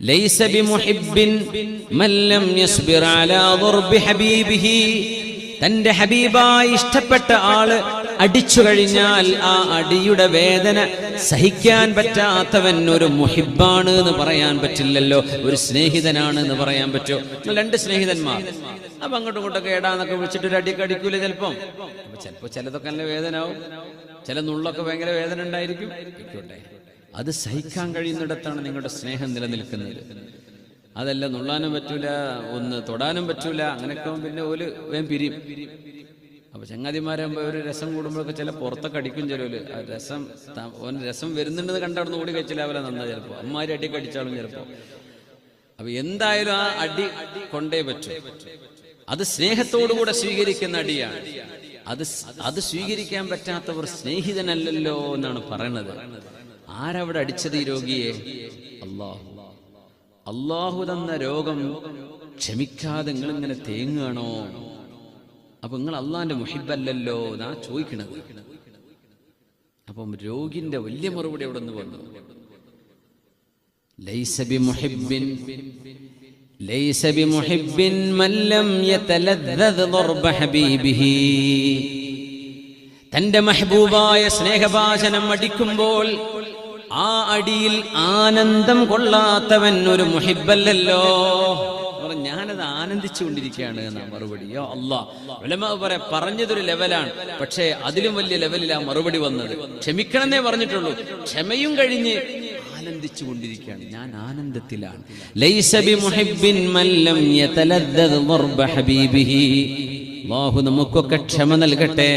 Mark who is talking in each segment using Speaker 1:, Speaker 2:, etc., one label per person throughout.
Speaker 1: ലൈസ بمحب മൻ ലം يصبر അലാ ضرب ഹബീബിഹി. തന്റെ ഹബീബായി ഇഷ്ടപ്പെട്ട ആൾ അടിച്ചു കഴിഞ്ഞാൽ ആ അടിയുടെ വേദന സഹിക്കാൻ പറ്റാത്തവൻ ഒരു മുഹിബാണ് എന്ന് പറയാൻ പറ്റില്ലല്ലോ. ഒരു സ്നേഹിതനാണ് എന്ന് പറയാൻ പറ്റുമോ രണ്ട് സ്നേഹിതന്മാർ. അപ്പൊ അങ്ങോട്ടും ഇങ്ങോട്ടൊക്കെ ഏടാന്നൊക്കെ വിളിച്ചിട്ട് ഒരു അടിയൊക്കെ അടിക്കൂലേ ചിലപ്പം? ചിലപ്പോ ചിലതൊക്കെ നല്ല വേദന ആവും ചില നുള്ളൊക്കെ ഭയങ്കര വേദന ഉണ്ടായിരിക്കും. അത് സഹിക്കാൻ കഴിയുന്നിടത്താണ് നിങ്ങളുടെ സ്നേഹം നിലനിൽക്കുന്നത്. അതല്ല നുള്ളാനും പറ്റൂല ഒന്ന് തൊടാനും പറ്റൂല അങ്ങനെയൊക്കെ പിന്നെ ഒരു വേം പിരിയും. അപ്പൊ ചങ്ങാതിമാരാകുമ്പോ ഒരു രസം കൂടുമ്പോഴൊക്കെ ചില പുറത്തൊക്കെ അടിക്കും ചിലവര്. രസം ഓൻ രസം വരുന്നുണ്ടെന്ന് കണ്ട ഓടി കഴിച്ചില്ല അവരെ നന്നാ ചിലപ്പോ. അമ്മാരി അടി കടിച്ചാലും ചിലപ്പോ. അപ്പൊ എന്തായാലും ആ അടി കൊണ്ടേ പറ്റൂ. അത് സ്നേഹത്തോടുകൂടെ സ്വീകരിക്കുന്ന അടിയാണ്. അത് അത് സ്വീകരിക്കാൻ പറ്റാത്തവർ സ്നേഹിതനല്ലല്ലോ എന്നാണ് പറയണത്. ആരവിടെ അടിച്ചത് ഈ രോഗിയെ? അള്ളാഹു. അള്ളാഹു തന്ന രോഗം ക്ഷമിക്കാതെ നിങ്ങൾ ഇങ്ങനെ തേങ്ങുകയാണോ? അപ്പൊ നിങ്ങൾ അള്ളാന്റെ മുഹിബല്ലല്ലോ നാ ചോദിക്കണത്. അപ്പം രോഗിന്റെ വലിയ മറുപടി അവിടെ നിന്ന് വന്നു? മല്ലം ഹബീബിഹി. തന്റെ മെഹബൂബായ സ്നേഹഭാചനം അടിക്കുമ്പോൾ ആ അടിയിൽ ആനന്ദം കൊള്ളാത്തവൻ ഒരു പറഞ്ഞു, ഞാനത് ആനന്ദിച്ചുകൊണ്ടിരിക്കുകയാണ് മറുപടി. പറഞ്ഞതൊരു ലെവലാണ്. പക്ഷേ അതിലും വലിയ ലെവലിൽ ആ മറുപടി വന്നത്. ക്ഷമിക്കണമെന്നേ പറഞ്ഞിട്ടുള്ളൂ. ക്ഷമയും കഴിഞ്ഞ് ആനന്ദിച്ചുകൊണ്ടിരിക്കുകയാണ് ഞാൻ ആനന്ദത്തിലാണ്. ലൈസ മുഹിബിൻ മല്ലം യതലദ്ദദ് ഹബീബിഹി. അല്ലാഹു നമുക്കൊക്കെ ക്ഷമ നൽകട്ടെ.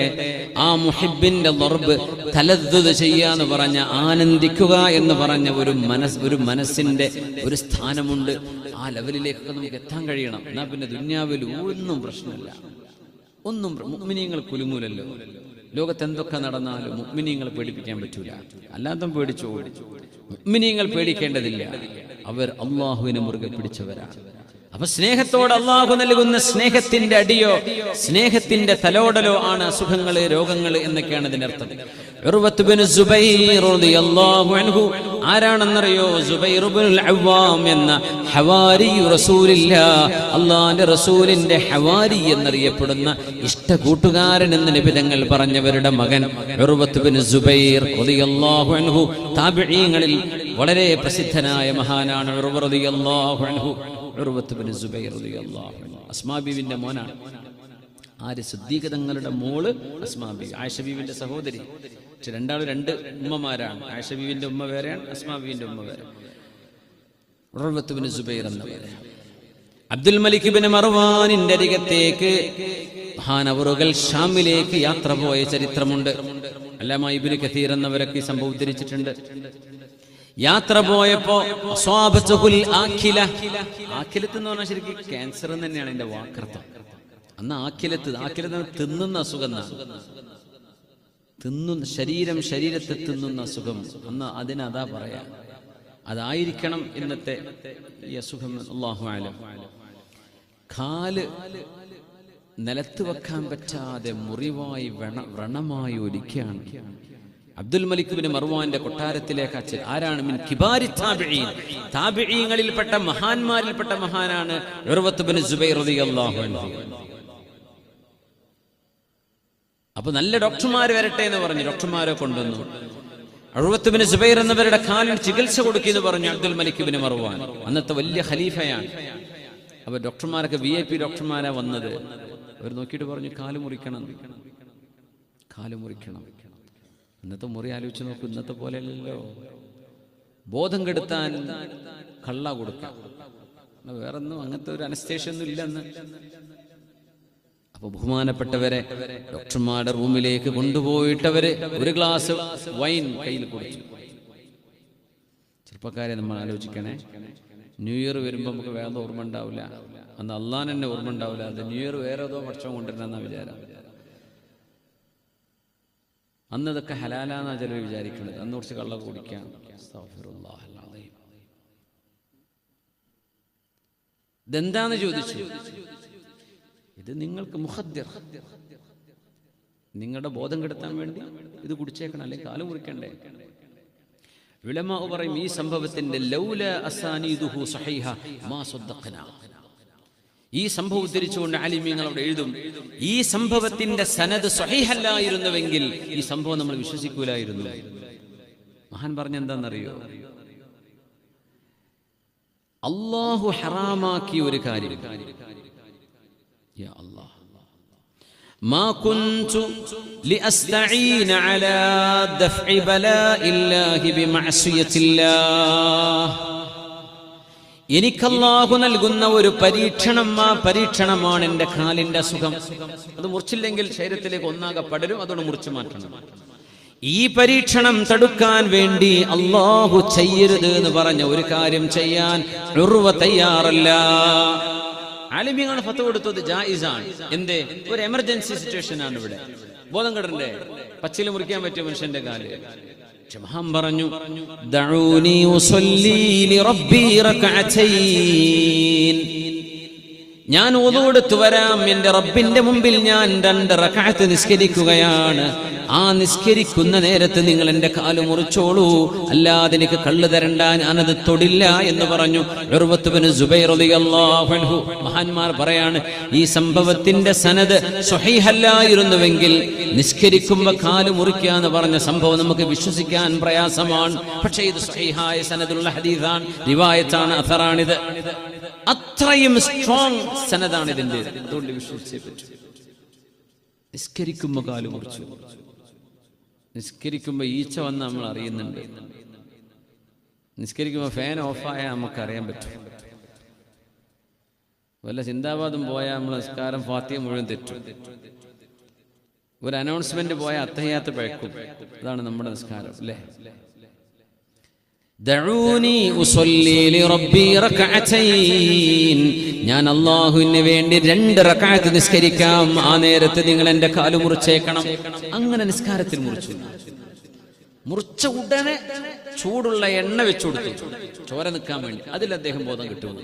Speaker 1: ആ മുഹിബിന്റെ ലർബ് തലദ്ദുത് ചെയ്യാന്ന് പറഞ്ഞ ആനന്ദിക്കുക എന്ന് പറഞ്ഞ ഒരു മനസ് ഒരു മനസ്സിന്റെ ഒരു സ്ഥാനമുണ്ട്. ആ ലെവലിലേക്കൊക്കെ നമുക്ക് എത്താൻ കഴിയണം. എന്നാ പിന്നെ ദുന്യാവിൽ ഒന്നും പ്രശ്നമില്ല. ഒന്നും മുഗ്മിനിയങ്ങൾ കുലുങ്ങൂലല്ലോ. ലോകത്ത് എന്തൊക്കെ നടന്നാലും മുഗ്മിനിയങ്ങൾ പേടിപ്പിക്കാൻ പറ്റൂല. അല്ലാത്ത പേടിച്ചു? മുഗ്മിനിയങ്ങൾ പേടിക്കേണ്ടതില്ല. അവർ അള്ളാഹുവിനെ മുറുകെ പിടിച്ചവരാണ്. അപ്പൊ സ്നേഹത്തോട് അള്ളാഹു നൽകുന്ന സ്നേഹത്തിന്റെ അടിയോ സ്നേഹത്തിന്റെ തലോടലോ ആണ് അസുഖങ്ങൾ രോഗങ്ങൾ എന്നൊക്കെയാണ് ഇതിനർത്ഥം അൻഹു ആരാണെന്നറിയോ? എന്ന ഹവാരി അള്ളാന്റെ റസൂലിന്റെ ഹവാരി എന്നറിയപ്പെടുന്ന ഇഷ്ട കൂട്ടുകാരൻ എന്ന് നിബിതങ്ങൾ പറഞ്ഞവരുടെ മകൻ സുബൈർ താബിഈങ്ങളിൽ വളരെ പ്രസിദ്ധനായ മഹാനാണ് അൻഹു. അൻഹു. മോനാണ് ആര് സിദ്ദീഖ് തങ്ങളുടെ മോൾ? അസ്മാബി ആയിഷബീവിന്റെ ആയിഷ ബീവിന്റെ സഹോദരി. രണ്ടാളും രണ്ട് ഉമ്മമാരാണ്. ആയിഷബീവിന്റെ ഉമ്മ വേറെയാണ് അസ്മാബീവിന്റെ ഉമ്മ വേറെ. സുബൈർ അബ്ദുൽ മലിക് ബിൻ അരികത്തേക്ക് മഹാനവറുകൾ ഷാമിലേക്ക് യാത്ര പോയ ചരിത്രമുണ്ട്. അല്ലാമ ഇബ്നു കഥീർ എന്നവരൊക്കെ ഈ സംഭവം ഉദ്ധരിച്ചിട്ടുണ്ട്. യാത്ര പോയപ്പോ ആഖിലത്ത് എന്ന് പറഞ്ഞാൽ ശരിക്കും ക്യാൻസർ തന്നെയാണ് എന്റെ വാക്കർത്ഥം. അന്ന് ആഖിലത്ത് ആഖിലത്ത് തിന്നുന്ന അസുഖം തിന്നുന്ന ശരീരം ശരീരത്തെ തിന്നുന്ന അസുഖം. അന്ന് അതിനതാ അതാ പറയാ. അതായിരിക്കണം ഇന്നത്തെ ഈ അസുഖം അള്ളാഹു ആലം കാൽ നിലത്ത് വെക്കാൻ പറ്റാതെ മുറിവായി വ്രണ വ്രണമായി ഒലിക്കുകയാണ്. അബ്ദുൽ മലിക് ബിൻ മർവാന്റെ കൊട്ടാരത്തിലേക്ക് അച്ഛൻ. ആരാണ്? മിൻ കിബാരി താബിഈൻ. താബിഈങ്ങളിൽപ്പെട്ട മഹാന്മാരിൽപ്പെട്ട മഹാനാണ് ഉർവത്ത് ബിൻ സുബൈർ റളിയല്ലാഹു അൻഹു. അപ്പൊ നല്ല ഡോക്ടർമാർ വരട്ടെ എന്ന് പറഞ്ഞു. ഡോക്ടർമാരെ കൊണ്ടുവന്നു. അഴുപത്ത് ബിൻ സുബൈർ എന്നവരുടെ കാലിന് ചികിത്സ കൊടുക്കുമെന്ന് പറഞ്ഞു അബ്ദുൽ മലിക് ബിൻ മർവാൻ. അന്നത്തെ വലിയ ഖലീഫയാണ്. അപ്പൊ ഡോക്ടർമാരൊക്കെ വി ഐ പി ഡോക്ടർമാരാ വന്നത്. അവർ നോക്കിയിട്ട് പറഞ്ഞു കാൽ മുറിക്കണം. കാൽ മുറിക്കണം. ഇന്നത്തെ മുറി ആലോചിച്ച് നോക്കും ഇന്നത്തെ പോലെയല്ലല്ലോ. ബോധം കെടുത്താൻ കള്ള കൊടുക്കാം. വേറൊന്നും അങ്ങനത്തെ ഒരു അനസ്തേഷ്യ ഒന്നും ഇല്ലെന്ന്. അപ്പൊ ബഹുമാനപ്പെട്ടവരെ ഡോക്ടർമാരുടെ റൂമിലേക്ക് കൊണ്ടുപോയിട്ടവര് ഒരു ഗ്ലാസ് വൈൻ കയ്യിൽ കുടിച്ചു. ചെറുപ്പക്കാരെ നമ്മൾ ആലോചിക്കണേ. ന്യൂ ഇയർ വരുമ്പോൾ നമുക്ക് വേറെ ഓർമ്മ ഉണ്ടാവില്ല. അന്ന് അള്ളാൻ തന്നെ ഓർമ്മ ഉണ്ടാവില്ല. അത് ന്യൂ ഇയർ വേറെ ഏതോ ഭക്ഷണം കൊണ്ടുവരുന്ന വിചാരം. അന്ന് ഇതൊക്കെ ഹലാലാന്നാ ചിലർ വിചാരിക്കുന്നത് അന്ന് കുറച്ച് കള്ള കുടിക്കാം. ഇതെന്താന്ന് ചോദിച്ചു? ഇത് നിങ്ങൾക്ക് മുഖദ്ദിർ. നിങ്ങളുടെ ബോധം കെടുത്താൻ വേണ്ടി ഇത് കുടിച്ചേക്കണം. അല്ലെങ്കിൽ കാലം കുറിക്കണ്ടേ വിളമാവ് പറയും ഈ സംഭവത്തിന്റെ ലൗല അസാനീദുഹു സഹൈഹ മാ സദ്ദഖന ഈ സംഭവം ഉദ്ധരിച്ചുകൊണ്ട് ആലിമ്യങ്ങൾ അവിടെ എഴുതും ഈ സംഭവത്തിന്റെ സനത് സ്വഹീഹല്ലായിരുന്നുവെങ്കിൽ ഈ സംഭവം നമ്മൾ വിശ്വസിക്കൂലായിരുന്നു മഹാൻ പറഞ്ഞെന്താണെന്നറിയോ അള്ളാഹു ഹറാമാക്കിയ ഒരു കാര്യം യാ അല്ലാഹ് ما كنت لأستعين على دفع بلاء الله بمعصية الله എനിക്കല്ലാഹു നൽകുന്ന ഒരു പരീക്ഷണം ആ പരീക്ഷണമാണ് എന്റെ കാലിന്റെ അസുഖം. അത് മുറിച്ചില്ലെങ്കിൽ ശരീരത്തിലേക്ക് ഒന്നാകെ പടരും അതോട് മുറിച്ചു മാറ്റണം. ഈ പരീക്ഷണം തടുക്കാൻ വേണ്ടി അള്ളാഹു ചെയ്യരുത് എന്ന് പറഞ്ഞ ഒരു കാര്യം ചെയ്യാൻ ഉറുവ തയ്യാറല്ല. ആലിമ്യങ്ങൾ ഫത്ത് കൊടുത്തത് ജായിസാണ്. എന്തേ? ഒരു എമർജൻസി സിറ്റുവേഷൻ ആണ് ഇവിടെ. ബോധം കെടണ്ടേ പച്ചില മുറിക്കാൻ പറ്റിയ മനുഷ്യന്റെ കാൽ. മഹാൻ പറഞ്ഞു ദഊനി ഉസല്ലി ലിറബ്ബി റകഅതൈൻ ഞാൻ ഓതോടുത്തു വരാം. എന്റെ റബ്ബിന്റെ മുമ്പിൽ ഞാൻ രണ്ട് റക്കാത്ത് നിസ്കരിക്കുകയാണ്. ആ നിസ്കരിക്കുന്ന നേരത്ത് നിങ്ങൾ എന്റെ കാൽ മുറിച്ചോളൂ. അല്ലാതെ എനിക്ക് കള്ളു തരണ്ട ഞാനത് തൊടില്ല എന്ന് പറഞ്ഞു മഹാന്മാർ പറയാണ് ഈ സംഭവത്തിന്റെ സനത് സ്വഹീഹല്ലായിരുന്നുവെങ്കിൽ നിസ്കരിക്കുമ്പോ കാൽ മുറിക്കുക എന്ന് പറഞ്ഞ സംഭവം നമുക്ക് വിശ്വസിക്കാൻ പ്രയാസമാണ്. പക്ഷേ ഇത് സ്വഹീഹായ സനതുള്ള ഹദീസാണ്. റിവായത്താണ് അഥറാണിത് അത്രയും സ്ട്രോങ് സനതാണ് ഇതിന്റെ അതുകൊണ്ട് വിശ്വസിച്ചേ പറ്റൂ നിസ്കരിക്കുമ്പോ കാൽ മുറിച്ചു. നിസ്കരിക്കുമ്പോ ഈച്ച വന്ന് നമ്മൾ അറിയുന്നുണ്ട്. നിസ്കരിക്കുമ്പോ ഫാൻ ഓഫായാൽ നമുക്ക് അറിയാൻ പറ്റും. വല്ല ചിന്താബാദും പോയാൽ നമ്മൾ നിസ്കാരം ഫാത്തിയ മുഴുവൻ തെറ്റും. ഒരു അനൗൺസ്മെന്റ് പോയാൽ അത്തയ്യാത്ത പഴക്കും. അതാണ് നമ്മുടെ നിസ്കാരം അല്ലേ? ദഊനി ഉസല്ലി ലിറബ്ബി റകഅതൈൻ ഞാൻ അല്ലാഹുവിന് വേണ്ടി രണ്ട് റക്അത്ത് നിസ്കരിക്കാം. ആ നേരത്ത് നിങ്ങൾ എന്റെ കാൽ മുറിച്ചേക്കണം. അങ്ങനെ നിസ്കാരത്തിൽ മുറിച്ചു. മുറിച്ച ഉടനെ ചൂടുള്ള എണ്ണ വെച്ചു കൊടുത്തു. ചോര നിൽക്കാൻ വേണ്ടി. അതിൽ അദ്ദേഹം ബോധം കിട്ടുന്നു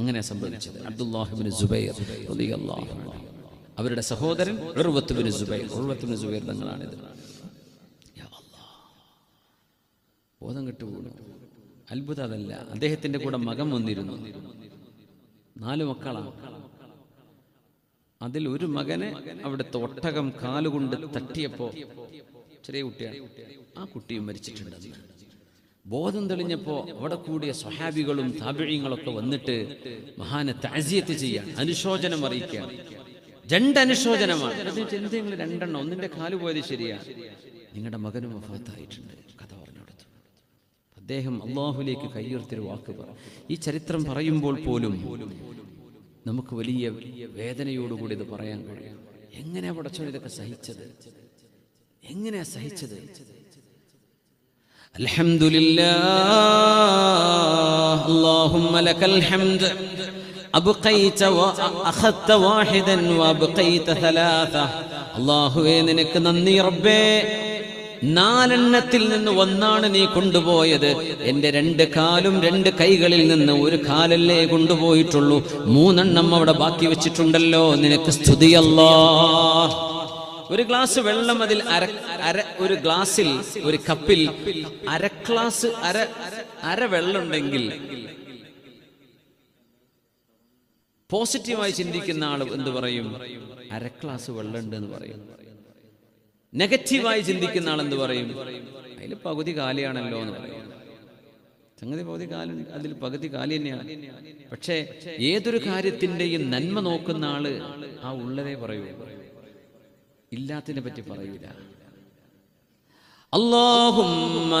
Speaker 1: അങ്ങനെ സംഭവിച്ചത്. അബ്ദുല്ലാഹിബിൻ സുബൈർ. അവരുടെ സഹോദരൻ ഉർവത്തുബിൻ സുബൈർ. സുബൈർ തങ്ങളാണിത് യാ അല്ലാഹ്. ബോധം കെട്ടുപോകുന്നു. അത്ഭുതം അതല്ല. അദ്ദേഹത്തിന്റെ കൂടെ മകൻ വന്നിരുന്നു. നാല് മക്കളാണ് അതിൽ ഒരു മകനെ അവിടുത്തെ ഒട്ടകം കാലുകൊണ്ട് തട്ടിയപ്പോ ചെറിയ കുട്ടിയാണ്. ആ കുട്ടിയും മരിച്ചിട്ടുണ്ട് ബോധം തെളിഞ്ഞപ്പോ അവിടെ കൂടിയ സ്വഹാബികളും താപിഴയങ്ങളൊക്കെ വന്നിട്ട് മഹാനെ താജിയത്ത് ചെയ്യാൻ അനുശോചനം അറിയിക്കാൻ. രണ്ടനുശോചനമാണ്. രണ്ടെണ്ണം? ഒന്നിന്റെ കാൽ പോയത് ശരിയാ. നിങ്ങളുടെ മകനും വഫാത്തായിട്ടുണ്ട്. കഥ അദ്ദേഹം അള്ളാഹുലേക്ക് കയ്യുയർത്തിയൊരു വാക്ക് പറ ഈ ചരിത്രം പറയുമ്പോൾ പോലും നമുക്ക് വലിയ വേദനയോടുകൂടി ഇത് പറയാൻ കഴിയും എങ്ങനെയാ പടച്ചോ ഇതൊക്കെ സഹിച്ചത് എങ്ങനെയാ സഹിച്ചത് الحمد لله اللهم لك الحمد أبقيت وأخذت واحدا وأبقيت ثلاثة അള്ളാഹുവേ നിനക്ക് നന്ദി റബ്ബേ നാലെണ്ണത്തിൽ നിന്ന് ഒന്നാണ് നീ കൊണ്ടുപോയത്. എന്റെ രണ്ട് കാലും രണ്ട് കൈകളിൽ നിന്ന് ഒരു കാലല്ലേ കൊണ്ടുപോയിട്ടുള്ളൂ. മൂന്നെണ്ണം അവിടെ ബാക്കി വെച്ചിട്ടുണ്ടല്ലോ. നിനക്ക് സ്തുതിയല്ലോ. ഒരു ഗ്ലാസ് വെള്ളം അതിൽ അര അര ഒരു ഗ്ലാസ്സിൽ ഒരു കപ്പിൽ അര ഗ്ലാസ് അര അര വെള്ളമുണ്ടെങ്കിൽ പോസിറ്റീവായി ചിന്തിക്കുന്ന ആൾ എന്ത് പറയും? അര ഗ്ലാസ് വെള്ളമുണ്ട് എന്ന് പറയും. നെഗറ്റീവായി ചിന്തിക്കുന്ന ആൾ എന്ത് പറയും? അതിൽ പകുതി കാലിയാണല്ലോ എന്ന് പറയും. സംഗതി പകുതി കാലം അതിൽ പകുതി കാലി തന്നെയാണ്. പക്ഷേ ഏതൊരു കാര്യത്തിന്റെയും നന്മ നോക്കുന്ന ആൾ ആ ഉള്ളതേ പറയൂ. ഇല്ലാത്തതിനെ പറ്റി പറയൂല. اللهم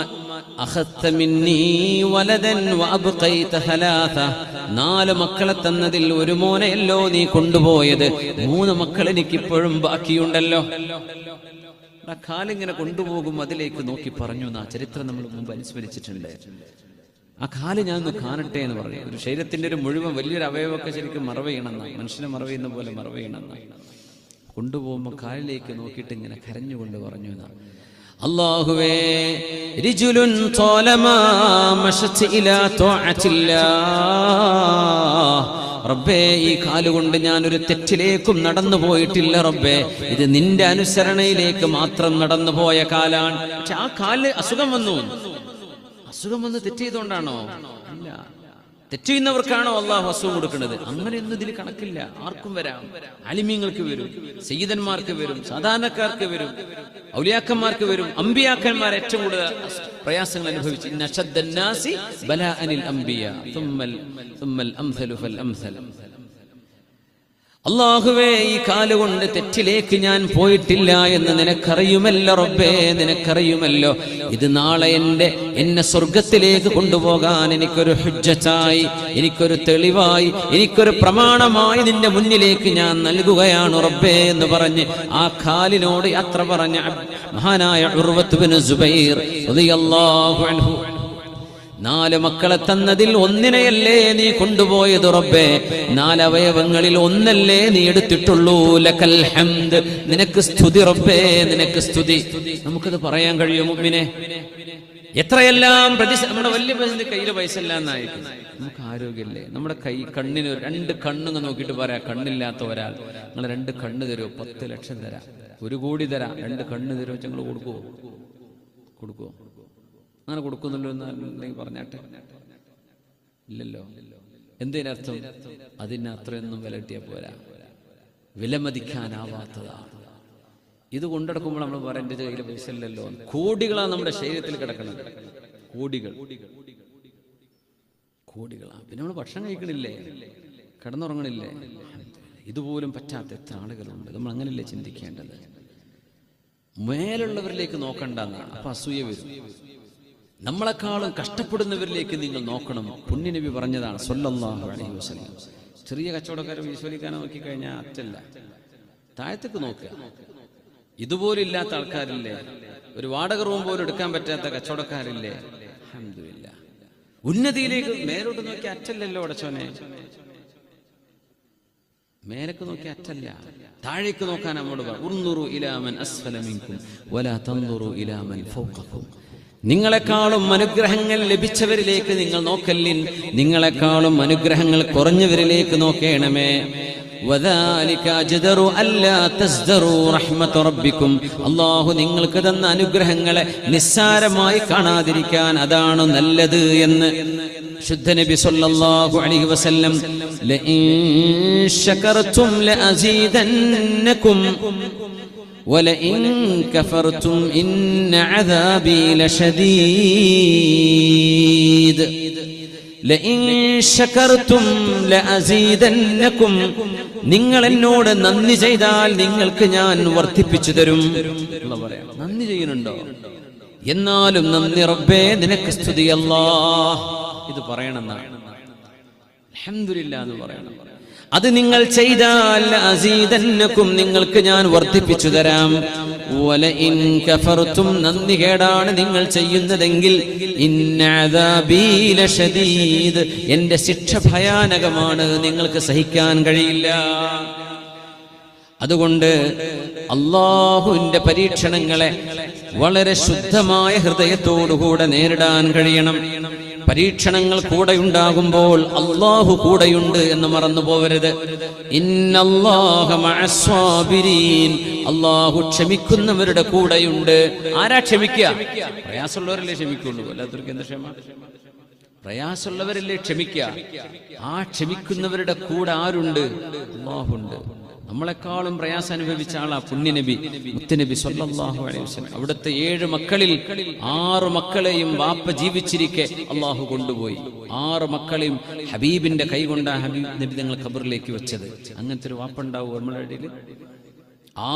Speaker 1: أخذت مني ولدا وأبقيت ثلاثة നാല് മക്കളെ തന്നതിൽ ഒരു മോനെയല്ലോ നീ കൊണ്ടുപോയത് മൂന്ന് മക്കൾ എനിക്ക് ഇപ്പോഴും ബാക്കിയുണ്ടല്ലോ ആ കാലിങ്ങനെ കൊണ്ടുപോകും അതിലേക്ക് നോക്കി പറഞ്ഞു എന്നാ ചരിത്രം നമ്മൾ മുമ്പ് അനുസ്മരിച്ചിട്ടുണ്ട് ആ കാല് ഞാൻ ഒന്ന് കാണട്ടെ എന്ന് പറഞ്ഞു ഒരു ശരീരത്തിന്റെ ഒരു മുഴുവൻ വലിയൊരു അവയവമൊക്കെ ശരിക്കും മറവയണമെന്ന മനുഷ്യനെ മറവയുന്ന പോലെ മറവയണമെന്ന കൊണ്ടുപോകുമ്പോൾ കാലിലേക്ക് നോക്കിയിട്ട് ഇങ്ങനെ കരഞ്ഞുകൊണ്ട് പറഞ്ഞു എന്നാ അള്ളാഹുവേ രിജുലുൻ. റബ്ബേ ഈ കാലുകൊണ്ട് ഞാൻ ഒരു തെറ്റിലേക്കും നടന്നു പോയിട്ടില്ല റബ്ബേ. ഇത് നിന്റെ അനുസരണയിലേക്ക് മാത്രം നടന്നു പോയ കാലാണ്. പക്ഷെ ആ കാൽ അസുഖം വന്നു. അസുഖം വന്ന് തെറ്റ് ചെയ്തുകൊണ്ടാണോ അല്ല തെറ്റ് ചെയ്യുന്നവർക്കാണോ അള്ളാഹു അസുഖം കൊടുക്കുന്നത്? അങ്ങനെയൊന്നും ഇതിൽ കണക്കില്ല. ആർക്കും വരാം. അലിമ്യങ്ങൾക്ക് വരും സയ്യിദന്മാർക്ക് വരും സാധാരണക്കാർക്ക് വരും ഔലിയാക്കന്മാർക്ക് വരും അമ്പിയാക്കന്മാർ ഏറ്റവും കൂടുതൽ പ്രയാസങ്ങൾ അനുഭവിച്ചു. ബലാഅനിൽ അംബിയ അള്ളാഹുവേ ഈ കാലുകൊണ്ട് തെറ്റിലേക്ക് ഞാൻ പോയിട്ടില്ല എന്ന് നിനക്കറിയുമല്ലോ റബ്ബേ നിനക്കറിയുമല്ലോ. ഇത് നാളെ എന്റെ എന്നെ സ്വർഗത്തിലേക്ക് കൊണ്ടുപോകാൻ എനിക്കൊരു ഹുജ്ജത്തായി എനിക്കൊരു തെളിവായി എനിക്കൊരു പ്രമാണമായി നിന്റെ മുന്നിലേക്ക് ഞാൻ നൽകുകയാണ് റബ്ബേ എന്ന് പറഞ്ഞ് ആ കാലിനോട് യാത്ര പറഞ്ഞ മഹാനായ ഉർവത്ത് ബിൻ സുബൈർ അൻഹു നാല് മക്കളെ തന്നതിൽ ഒന്നിനെയല്ലേ നീ കൊണ്ടുപോയത് റബ്ബേ? നാലവയവങ്ങളിൽ ഒന്നല്ലേ നീ എടുത്തിട്ടുള്ളൂ? ലക്കൽ ഹംദ്. നിനക്ക് സ്തുതി റബ്ബേ നിനക്ക് സ്തുതി. നമുക്കത് പറയാൻ കഴിയും മുമ്പിനെ എത്രയെല്ലാം പ്രതി നമ്മുടെ വലിയ പൈസ കയ്യിൽ പൈസ ഇല്ലാന്നായി നമുക്ക് ആരോഗ്യമില്ലേ? നമ്മുടെ കൈ കണ്ണിന് രണ്ട് കണ്ണുങ്ങ് നോക്കിയിട്ട് പറയാം. കണ്ണില്ലാത്ത ഒരാൾ. നിങ്ങൾ രണ്ട് കണ്ണ് തരുമോ പത്ത് ലക്ഷം തരാം. ഒരു കോടി തരാം. രണ്ട് കണ്ണ് തരുമോ ഞങ്ങൾ കൊടുക്കുവോ? കൊടുക്കുവോ? അങ്ങനെ കൊടുക്കുന്നുള്ളൂ എന്നല്ലെങ്കിൽ പറഞ്ഞാട്ടെ. ഇല്ലല്ലോ. എന്തിനർത്ഥം? അതിന് അത്രയൊന്നും വിലട്ടിയ പോരാ. വിലമതിക്കാനാവാത്തതാണ് ഇത് കൊണ്ടെടുക്കുമ്പോൾ നമ്മൾ പറയാം എന്റെ കയ്യിൽ പൈസ ഇല്ലല്ലോ. കോടികളാണ് നമ്മുടെ ശരീരത്തിൽ കിടക്കുന്നത്. കോടികൾ. കോടികളാണ് പിന്നെ നമ്മൾ ഭക്ഷണം കഴിക്കണില്ലേ? കിടന്നുറങ്ങണില്ലേ? ഇതുപോലും പറ്റാത്ത എത്ര ആളുകളുണ്ട്. നമ്മൾ അങ്ങനെയല്ലേ ചിന്തിക്കേണ്ടത്? മേലുള്ളവരിലേക്ക് നോക്കണ്ടെന്നാണ് അപ്പൊ അസൂയ വരും. നമ്മളെക്കാളും കഷ്ടപ്പെടുന്നവരിലേക്ക് നിങ്ങൾ നോക്കണം. പുണ്യനബി പറഞ്ഞതാണ് സല്ലല്ലാഹു അലൈഹി ചെറിയ കച്ചവടക്കാരെ വിശ്വസിക്കാൻ നോക്കിക്കഴിഞ്ഞാൽ അറ്റല്ല. താഴത്തേക്ക് നോക്കുക. ഇതുപോലില്ലാത്ത ആൾക്കാരില്ലേ? ഒരു വാടക റൂം പോലും എടുക്കാൻ പറ്റാത്ത കച്ചവടക്കാരില്ലേ? അഹമ്മദില്ല ഉന്നതിയിലേക്ക് മേലോട്ട് നോക്കി അറ്റല്ലല്ലോ അടച്ചോനെ മേലക്ക് നോക്കി അറ്റല്ല. താഴേക്ക് നോക്കാൻ നമ്മോട് ഉർന്നുറു ഇലാമൻ അസ്ഫലമിൻകും വലാ തൻദുറു ഇലാമൻ ഫൗഖക്കും. നിങ്ങളെക്കാളും അനുഗ്രഹങ്ങൾ ലഭിച്ചവരിലേക്ക് നിങ്ങൾ നോക്കല്ലിൻ. നിങ്ങളെക്കാളും അനുഗ്രഹങ്ങൾ കുറഞ്ഞവരിലേക്ക് നോക്കേണമേ. അള്ളാഹു നിങ്ങൾക്ക് തന്ന അനുഗ്രഹങ്ങളെ നിസ്സാരമായി കാണാതിരിക്കാൻ അതാണ് നല്ലത് എന്ന് ശുദ്ധ നബി അലൈഹി വസല്ലം ولئن كفرتم إن عذابي لشديد لئن شكرتم لأزيدنكم നിങ്ങൾ എന്നോട് നന്ദി ചെയ്താൽ നിങ്ങൾക്ക് ഞാൻ വർദ്ധിപ്പിച്ചു തരും എന്ന് പറയാം. നന്ദി ചെയ്യുന്നുണ്ടോ എന്നാലും നന്ദി റബ്ബേ നിനക്ക് സ്തുതിയല്ലാ ഇത് പറയണമെന്നാണ് അൽഹംദുലില്ലാ എന്ന് പറയണം അത് നിങ്ങൾ ചെയ്താൽ നിങ്ങൾക്ക് ഞാൻ വർദ്ധിപ്പിച്ചു തരാം. വലഇൻ കഫർത്തും നന്ദി കേടാണ് നിങ്ങൾ ചെയ്യുന്നതെങ്കിൽ എന്റെ ശിക്ഷ ഭയാനകമാണ് നിങ്ങൾക്ക് സഹിക്കാൻ കഴിയില്ല. അതുകൊണ്ട് അള്ളാഹുവിന്റെ പരീക്ഷണങ്ങളെ വളരെ ശുദ്ധമായ ഹൃദയത്തോടുകൂടെ നേരിടാൻ കഴിയണം. പരീക്ഷണങ്ങൾ കൂടെയുണ്ടാകുമ്പോൾ അള്ളാഹു കൂടെയുണ്ട് എന്ന് മറന്നു പോവരുത്. അള്ളാഹു ക്ഷമിക്കുന്നവരുടെ കൂടെയുണ്ട്. ആരാ ക്ഷമിക്കുക പ്രയാസമുള്ളവരല്ലേ ക്ഷമിക്കുള്ളൂ. അല്ലാത്തവർക്ക് എന്ത് ക്ഷമ? പ്രയാസമുള്ളവരല്ലേ ക്ഷമിക്കുക ആ ക്ഷമിക്കുന്നവരുടെ കൂടെ ആരുണ്ട്? അള്ളാഹുണ്ട് നമ്മളെക്കാളും പ്രയാസം അനുഭവിച്ച ആളാ പുണ്യനബി മുത്തനബി സല്ലല്ലാഹു അലൈഹി വസല്ലം. അവിടുത്തെ ഏഴ് മക്കളിൽ ആറ് മക്കളെയും വാപ്പ ജീവിച്ചിരിക്കെ അള്ളാഹു കൊണ്ടുപോയി. ആറ് മക്കളെയും ഹബീബിന്റെ കൈ കൊണ്ടാ ഹബീബ് നബി തങ്ങൾ ഖബറിലേക്ക് വെച്ചത്. അങ്ങനത്തെ ഒരു വാപ്പ ഉണ്ടാവും നമ്മളുടെ ഇടയിൽ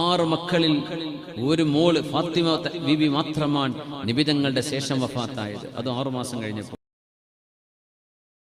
Speaker 1: ആറ് മക്കളിൽ ഒരു മോൾ ഫാത്തിമ ബിബി മാത്രമാണ് നിബിതങ്ങളുടെ ശേഷം വഫാത്തായത്. അത് ആറുമാസം കഴിഞ്ഞപ്പോൾ.